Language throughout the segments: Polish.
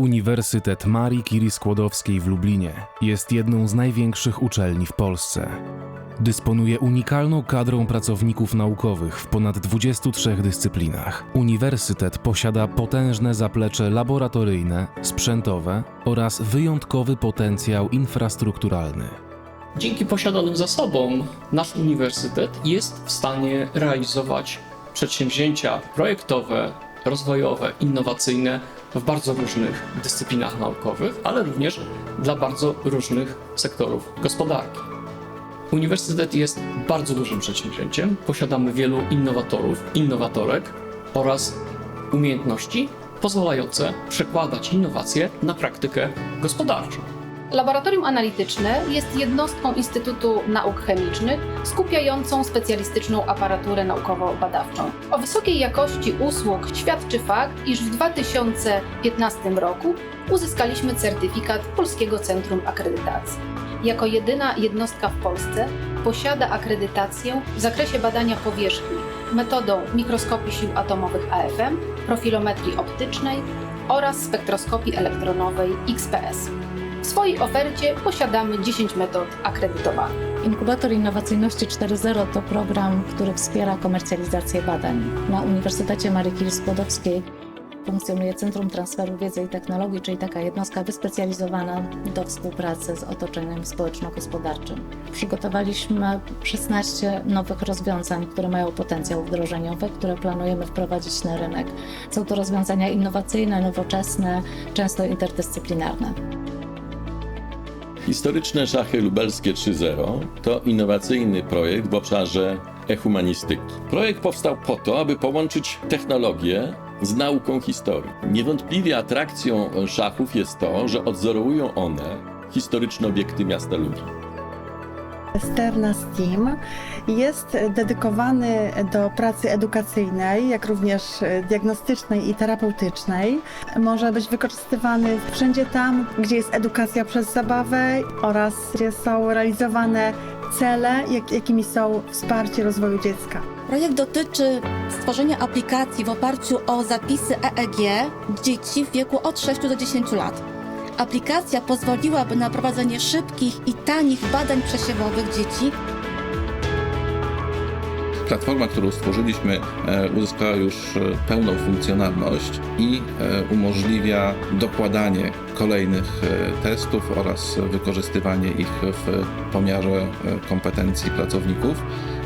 Uniwersytet Marii Curie Skłodowskiej w Lublinie jest jedną z największych uczelni w Polsce. Dysponuje unikalną kadrą pracowników naukowych w ponad 23 dyscyplinach. Uniwersytet posiada potężne zaplecze laboratoryjne, sprzętowe oraz wyjątkowy potencjał infrastrukturalny. Dzięki posiadanym zasobom nasz uniwersytet jest w stanie realizować przedsięwzięcia projektowe, rozwojowe, innowacyjne w bardzo różnych dyscyplinach naukowych, ale również dla bardzo różnych sektorów gospodarki. Uniwersytet jest bardzo dużym przedsięwzięciem. Posiadamy wielu innowatorów, innowatorek oraz umiejętności pozwalające przekładać innowacje na praktykę gospodarczą. Laboratorium analityczne jest jednostką Instytutu Nauk Chemicznych skupiającą specjalistyczną aparaturę naukowo-badawczą. O wysokiej jakości usług świadczy fakt, iż w 2015 roku uzyskaliśmy certyfikat Polskiego Centrum Akredytacji. Jako jedyna jednostka w Polsce posiada akredytację w zakresie badania powierzchni metodą mikroskopii sił atomowych AFM, profilometrii optycznej oraz spektroskopii elektronowej XPS. W swojej ofercie posiadamy 10 metod akredytowanych. Inkubator Innowacyjności 4.0 to program, który wspiera komercjalizację badań. Na Uniwersytecie Marii Curie Skłodowskiej funkcjonuje Centrum Transferu Wiedzy i Technologii, czyli taka jednostka wyspecjalizowana do współpracy z otoczeniem społeczno-gospodarczym. Przygotowaliśmy 16 nowych rozwiązań, które mają potencjał wdrożeniowy, które planujemy wprowadzić na rynek. Są to rozwiązania innowacyjne, nowoczesne, często interdyscyplinarne. Historyczne Szachy Lubelskie 3.0 to innowacyjny projekt w obszarze e-humanistyki. Projekt powstał po to, aby połączyć technologię z nauką historii. Niewątpliwie atrakcją szachów jest to, że odzorowują one historyczne obiekty miasta Lublin. Sterna STEAM jest dedykowany do pracy edukacyjnej, jak również diagnostycznej i terapeutycznej. Może być wykorzystywany wszędzie tam, gdzie jest edukacja przez zabawę oraz gdzie są realizowane cele, jak, jakimi są wsparcie rozwoju dziecka. Projekt dotyczy stworzenia aplikacji w oparciu o zapisy EEG dzieci w wieku od 6 do 10 lat. Aplikacja pozwoliłaby na prowadzenie szybkich i tanich badań przesiewowych dzieci? Platforma, którą stworzyliśmy, e, uzyskała już e, pełną funkcjonalność i e, umożliwia dokładanie kolejnych testów oraz wykorzystywanie ich w pomiarze kompetencji pracowników,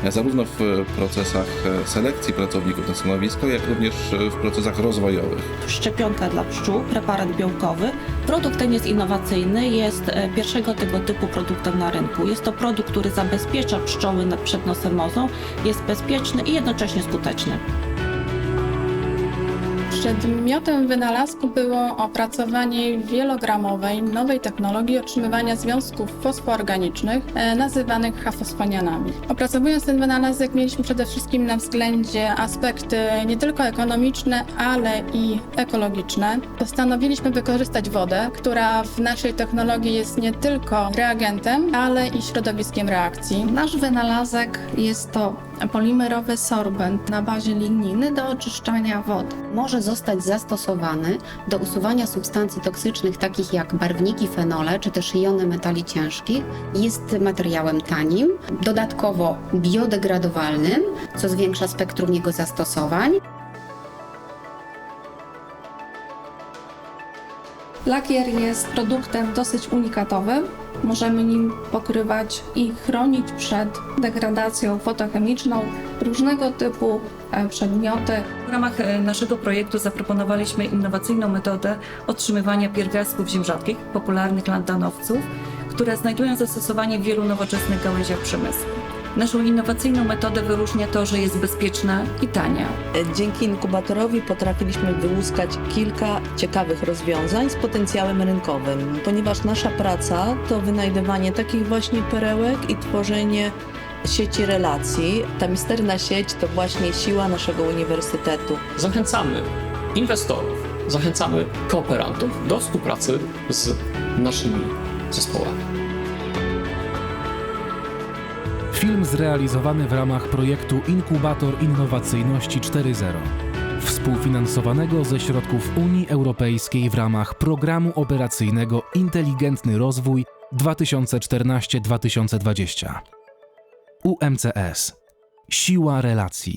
zarówno w procesach selekcji pracowników na stanowisko, jak również w procesach rozwojowych. szczepionka dla pszczół, preparat białkowy. Produkt ten jest innowacyjny, jest e, pierwszego tego typu produktem na rynku. Jest to produkt, który zabezpiecza pszczoły przed nosemozą, jest bezpieczny i jednocześnie skuteczny. Przedmiotem wynalazku było opracowanie wielogramowej nowej technologii otrzymywania związków fosfoorganicznych e, nazywanych hafosfanianami. Opracowując ten wynalazek mieliśmy przede wszystkim na względzie aspekty nie tylko ekonomiczne, ale i ekologiczne. Postanowiliśmy wykorzystać wodę, która w naszej technologii jest nie tylko reagentem, ale i środowiskiem reakcji. Nasz wynalazek jest to polimerowy sorbent na bazie ligniny do oczyszczania wody. może zostać zastosowany do usuwania substancji toksycznych takich jak barwniki, fenole czy też jony metali ciężkich. Jest materiałem tanim, dodatkowo biodegradowalnym, co zwiększa spektrum jego zastosowań. Lakier jest produktem dosyć unikatowym. Możemy nim pokrywać i chronić przed degradacją fotochemiczną różnego typu e, przedmioty. W ramach e, naszego projektu zaproponowaliśmy innowacyjną metodę otrzymywania pierwiastków ziem rzadkich, popularnych landanowców, które znajdują zastosowanie w wielu nowoczesnych gałęziach przemysłu. Naszą innowacyjną metodę wyróżnia to, że jest bezpieczna i tania. Dzięki inkubatorowi potrafiliśmy wyłuskać kilka ciekawych rozwiązań z potencjałem rynkowym, ponieważ nasza praca to wynajdywanie takich właśnie perełek i tworzenie sieci relacji. Ta misterna sieć to właśnie siła naszego uniwersytetu. Zachęcamy inwestorów, zachęcamy kooperantów do współpracy z naszymi zespołami. Film zrealizowany w ramach projektu Inkubator Innowacyjności 4.0. Współ współfinansowanego ze środków Unii Europejskiej w ramach Programu Operacyjnego Inteligentny Rozwój 2014-2020. UMCS. Siła relacji.